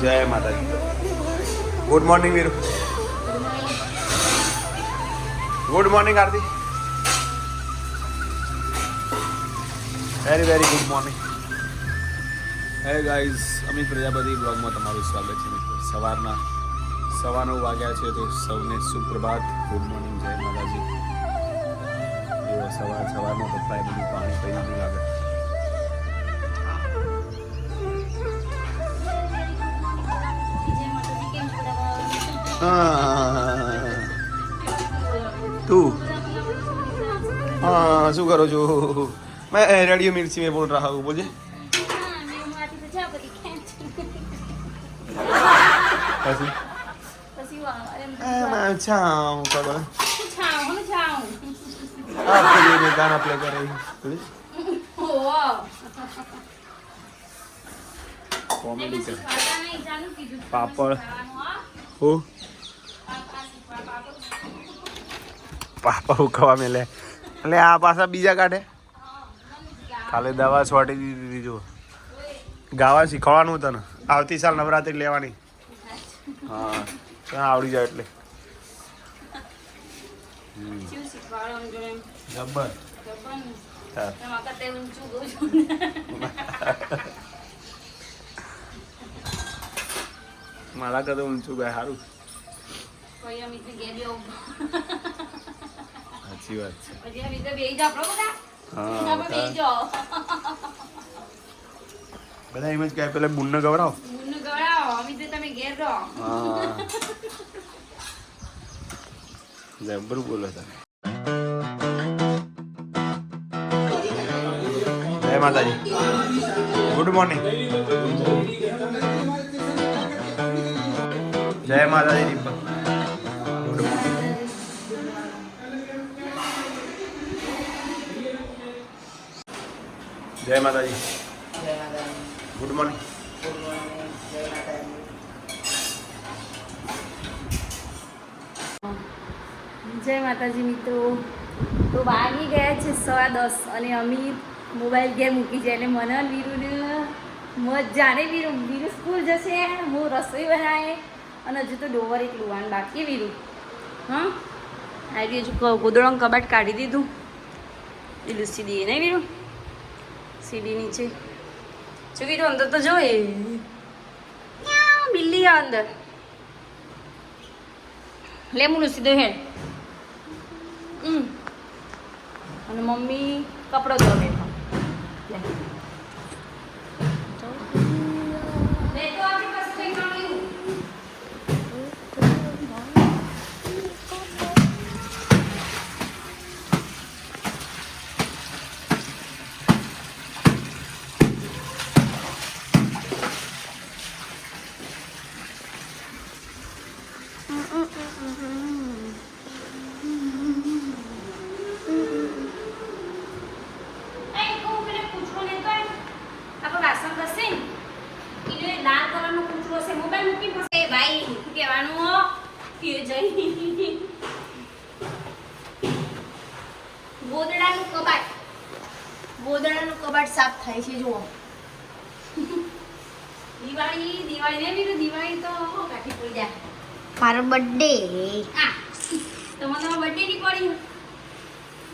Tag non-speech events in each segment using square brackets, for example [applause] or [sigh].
જય માતાજી. Good morning Viru good morning Aarti very very good morning hey guys Amit Prajapati બ્લોગમાં તમારું સ્વાગત છે મિત્રો. સવારના સવા નવ વાગ્યા છે તો સૌને સુપ્રભાત. ગુડ મોર્નિંગ જય માતાજી. સવાર સવારમાં પપ્પાએ બધું પાણી પી દીધું લાગે. તું हाँ શું કરો છો मैं रेडियो मिर्ची में बोल रहा हूँ बोलिए कैसे मैं अच्छा हूँ कब आपके लिए मैं गाना प्ले कर रही हूँ बोलिए कॉमेडी कर પાપા ઉકવા મેલે. એટલે આ પાછા બીજા કાઢે કાલે દવા છોટી દીધી જો ગાવા શીખવાનું તને. આવતી સાલ નવરાત્રી લેવાની. હા તને આવડી જાય એટલે. જબ્બર. મારા કદે ઊંચું ગાય સારું સાચી વાત છે. હા બધા એમ જ કહે પેલા બુનને અમિત તમે ઘેર રહો. હા. જબર બોલો તમે. જય માતાજી. ગુડ મોર્નિંગ જય માતાજી દીપક. જય માતાજી. ગુડ મોર્નિંગ જય માતાજી. મિત્રો. તો વાગી ગયા છે સવા દસ અને અમિત મોબાઈલ ગેમ મૂકી છે એટલે મને વીરુને મજા ને વીરુ વીરુ સ્કૂલ જશે હું રસોઈ બનાવે અને હજુ તો ડોવર એક લુવાન બાકી વીરુ. હા? આવી હજુ ગોદળો કબાટ કાઢી દીધું. એ પેલું દઈએ નહીં વીરુ? સીડી નીચે. જો વીરુ અંદર તો જોઈએ બિલ્લી આ અંદર. લે મુનું સીધો હેડ. અને મમ્મી કપડો ધોવા. લે તો આપણી પાસે કંઈ કામ નહીં. એ કહું પેલે કૂતરો ને તો એમ આપણે વાસણ ઘસે ને એને લાલ કલરનો કૂતરો છે મોબાઈલ મૂકી પછી એ ભાઈ શું કહેવાનું હો કે જઈ ગોદડાનું કબાટ ગોદડાનું કબાટ સાફ થાય છે જુઓ દિવાળી દિવાળી ને બીજું દિવાળી તો કાઠી પડી જાય. મારો બર્થડે આ તમારો બર્થડે ની પડી.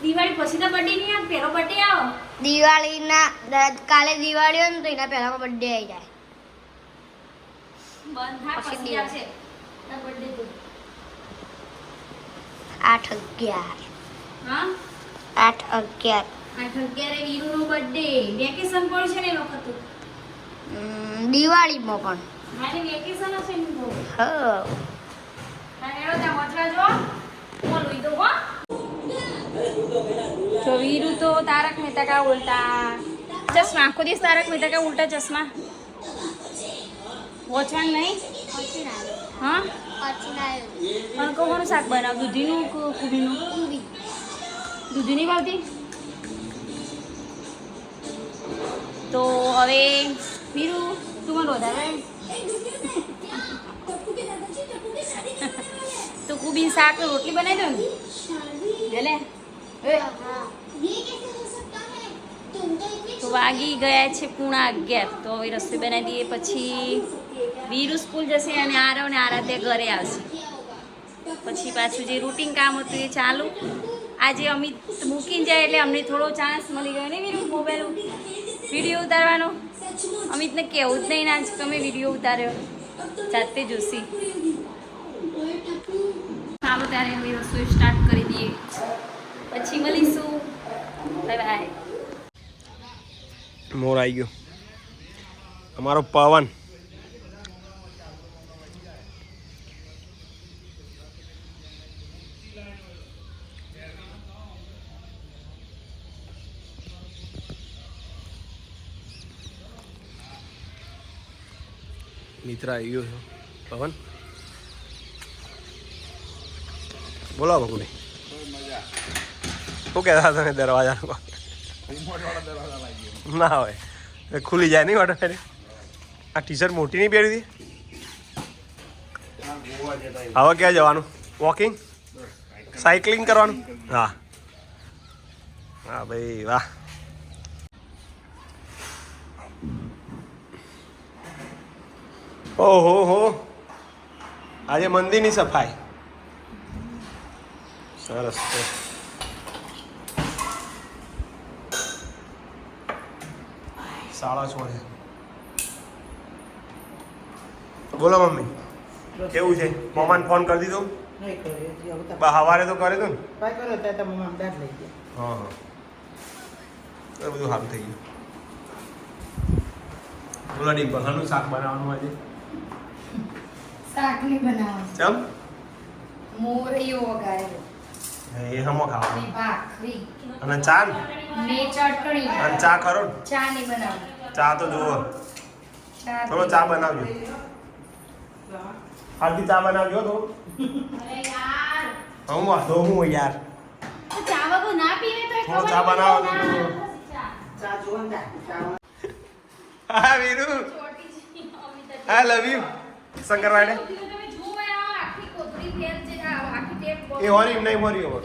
દિવાળી પછી તો બર્થડે નહીં આવે પહેલો બર્થડે આવો. દિવાળીના કાલે દિવાળી હોય ને તો એના પહેલામાં બર્થડે આવી જાય. બંધ પછી આવશે. તો. આઠ અગિયાર. હા? આઠ અગિયાર. આઠ અગિયારે વીરુનો બર્થડે વેકેશન પડશે ને એ વખત? દિવાળીમાં પણ. મારે વેકેશન હશે ને તો. હ. હેડો ત્યાં વાંચવા જો. લઈ દઉં, હો. તો વીરુ તો તારક મહેતા કા ઉલ્ટા. ચશ્મા આખો દિવસ તારક મહેતા કા ઉલ્ટા ચશ્મા. વોચવાનું નહીં? હા? પણ કોણ શાક બનાવ? દૂધીનું કુબીનું? દૂધીની ભાવતી? તો હવે મીરુ તું મને વધારે [laughs] તો કુબીન શાક રોટલી બનાવી દો ને? તો વાગી ગયા છે પૂણા અગિયાર. તો હવે રસોઈ બનાવી દઈએ પછી વીરુ સ્કૂલ જશે અને આરવ ને આરાધ્ય ઘરે આવશે. પછી પાછું જે રૂટિન કામ હતું એ ચાલુ. આજે અમિત મૂકીને જાય એટલે અમને થોડો ચાન્સ મળી ગયો ને વીરુ મોબાઈલ વીડિયો ઉતારવાનો? અમિતને કહેવું જ નહીં ના જ તમે વીડિયો ઉતાર્યો. જાતે જોશી. ચાલો ત્યારે હવે રસોઈ સ્ટાર્ટ કરી દઈએ. પછી મળીશું. બાય બાય મોર આવી ગયો. અમારો પવન. મિત્ર આવી ગયો છે. પવન? બોલો બકુલી શું કહેતા તમે દરવાજા ના હોય. એ ખુલી જાય નહીં ઓટોમેટિક આ ટી શર્ટ મોટી નહીં પહેરી હતી હવે ક્યાં જવાનું? વોકિંગ? સાયકલિંગ કરવાનું. હા. હા ભાઈ વાહ. ઓહો હો. આજે મંદિરની સફાઈ. સરસ. સાડા છોડે. છે બોલો મમ્મી કેવું છે? મમ્માને ફોન કરી દીધો? નહીં કર્યો હજી હવે તો સવારે તો કરે તો ને? હા હા. બધું સારું થઈ ગયું. બોલો ડિમ્પલ શાક બનાવવાનું આજે શાક નહીં બનાવવાનું ચમ? મોરૈયો વઘારેલો. એ હમો ખાવાનું. ભાખરી. અને ચા ને ને ચટણી. અને ચા ખરો ચા નહીં બનાવવાની ચા તો જુઓ. થોડો ચા બનાવજો. હાલથી ચા બનાવજો તો. અરે યાર. હું વાંધો હું યાર. થોડો ચા બનાવો ચા જુઓ હા Viru. I love you. Shankarwade એ હોરી નહીં હોરી હો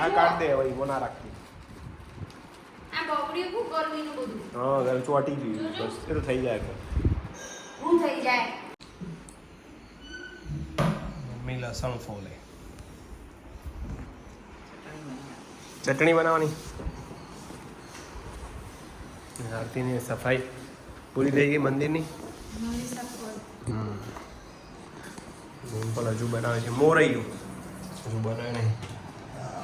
હા કાઢ દે ઈવો ના રાખતી. હા ઘર ચોટી ગયું. બસ એ તો થઈ જાય મમ્મી લસણ ફોલે. ચટણી બનાવવાની. આરતીની સફાઈ પૂરી થઈ ગઈ મંદિરની? ડિમ્પલ હજુ બનાવે છે. મોરૈયું હજુ બનાવે નહીં.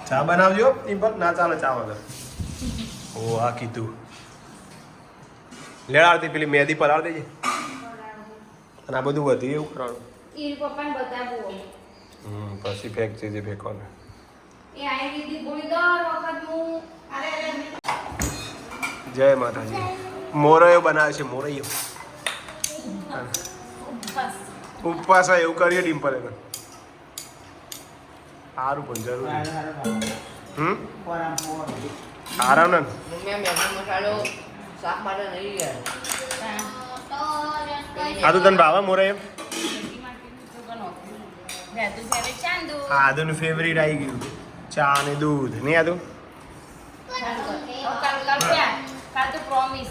ચા બનાવજો ડિમ્પલ ના ચાલે ચા વગર. ઓ આ કીધું. લેડ આરતી પેલી મહેંદી પલાળ દેજે અને આ બધું વધી એવું કરવાનું? હમ પછી ફેંક છે જે ફેંકવાનું. જય માતાજી. મોરૈયો બનાવે છે મોરૈયો. ઉપવાસ. હોય એવું કરીએ ડિમ્પલ એને સારું પણ જરૂર. હમ? આરામ ને? આ તો તને ભાવે મોરે એમ? આદુનું ફેવરિટ આવી ગયું. ચા ને દૂધ. નહીં આદુ? કાલ કાલ ક્યાં કાલ તો પ્રોમિસ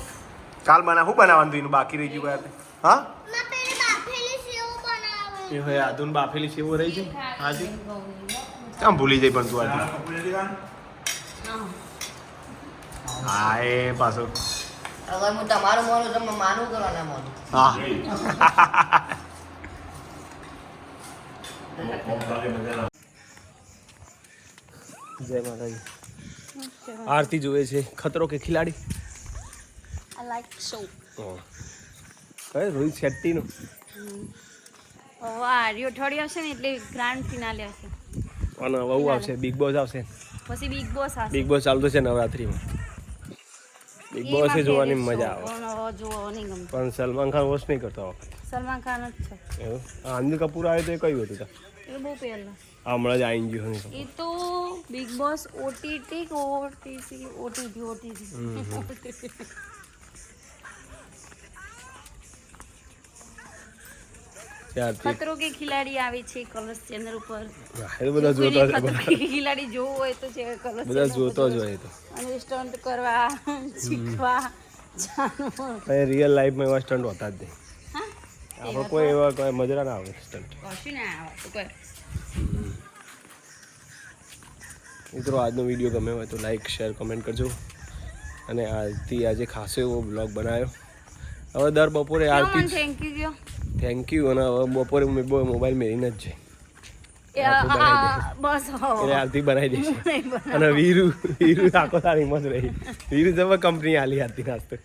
કાલ બના શું બનાવવાનું હતું એનું? બાકી રહી ગયું હા માં પેલી બાફેલી સેવ બનાવે એ આદુન બાફેલી સેવો રહી છે? હાજી? કેમ ભૂલી જાય પણ તું આજે? હા એ પાછો. અગર હું તમારું માનું તમે માનું કરો ના માનું. હા. જય માતાજી. આરતી જોવે છે. ખતરો કે ખિલાડી? આઈ લાઈક સો કઈ રોહિત શેટ્ટીનું? આ અઠવાડિયું આવશે ને એટલે ગ્રાન્ડ ફિનાલે આવશે અને વહુ આવશે બિગ બોસ આવશે. પછી બિગ બોસ આવશે બિગ બોસ ચાલતો છે નવરાત્રીમાં. બિગ બોસ જોવાની મજા આવે. પણ સલમાન ખાન હોસ્ટ નહીં કરતો સલમાન ખાન જ છે. એવું? અનિલ કપૂર આવે તો એ કયું હતું એ બહુ પહેલા. હમણાં જ આઈ ગયું એ તો Big Boss OTT OTC OTT OTT ત્યારથી. ખતરો કે ખિલાડી આવે છે કલર્સ ચેનલ ઉપર? એ બધા જોતો જ ખિલાડી જોવું હોય તો છે કલર્સ બધા જોતો જ હોય તો. અને સ્ટન્ટ કરવા શીખવા જાણવું. રિયલ લાઈફમાં એવા સ્ટન્ટ હોતા જ નહીં. આપણે કોઈ એવા કોઈ મજરા ના આવે સ્ટન્ટ કશું ના આવે મિત્રો આજનો વીડિયો ગમે હોય તો લાઈક શેર કમેન્ટ કરજો. અને આજથી આજે ખાસો એવો બ્લોગ બનાવ્યો. હવે દર બપોરે Aarti thank you thank you અને હવે બપોરે મેં મોબાઈલ મેળીને જ છે અને વીરુ વીરુ આખો તારી મસ્ત રહી. વીરુ જબર કંપની આલી આરતી નાસ્તો.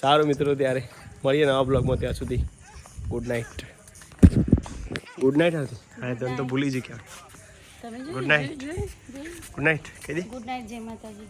સારું મિત્રો ત્યારે મળીએ નવા બ્લોગમાં ત્યાં સુધી. Good night good night Aarti હા તમે તો ભૂલી જ ગયા ગુડ જોયું ગુડ નાઇટ કહી દે. ગુડ નાઇટ જય માતાજી.